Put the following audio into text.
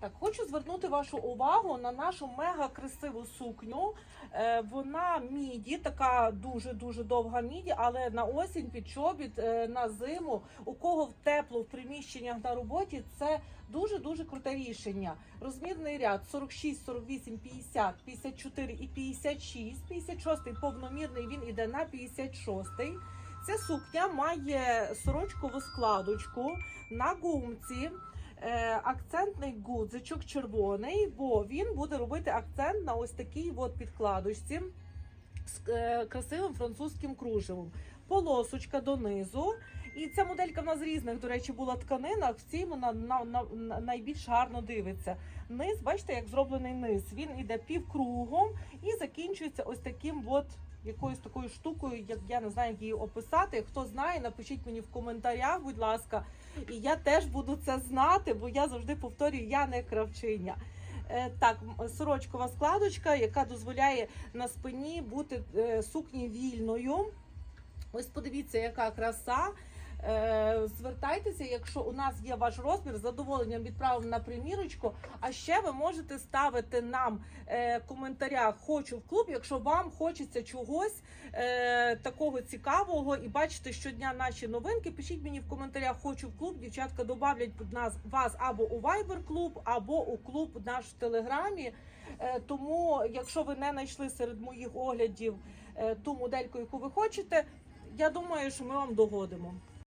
Так, хочу звернути вашу увагу на нашу мега красиву сукню. Е, вона міді, така дуже дуже довга міді, але на осінь під чобіт, е, на зиму. У кого в тепло в приміщеннях на роботі, це дуже дуже круте рішення. Розмірний ряд 46, 48, 50, 54 і 56. 56 повномірний він іде на 56. Ця сукня має сорочкову складочку на гумці. Е, акцентний гудзичок червоний, бо він буде робити акцент на ось такій от підкладочці з е, красивим французьким кружевом. Полосочка донизу. І ця моделька в нас з різних, до речі, була тканинах. В цій вона на, на, на- найбільш гарно дивиться. Низ, бачите, як зроблений низ. Він іде півкругом і закінчується ось таким от якоюсь такою штукою, як я не знаю, як її описати. Хто знає, напишіть мені в коментарях, будь ласка. І я теж буду це знати, бо я завжди повторюю, я не кравчиня. Е, Так, сорочкова складочка, яка дозволяє на спині бути е, сукні вільною. Ось подивіться, яка краса. Е, Звертайтеся, якщо у нас є ваш розмір, з задоволенням відправимо на примірочку. А ще ви можете ставити нам е, в коментарях Хочу в клуб, якщо вам хочеться чогось е, такого цікавого і бачите щодня наші новинки. Пишіть мені в коментарях Хочу в клуб. Дівчатка добавлять нас вас або у Viber клуб, або у клуб наш в Телеграмі. Тому, якщо ви не знайшли серед моїх оглядів ту модельку, яку ви хочете, я думаю, що ми вам догодимо.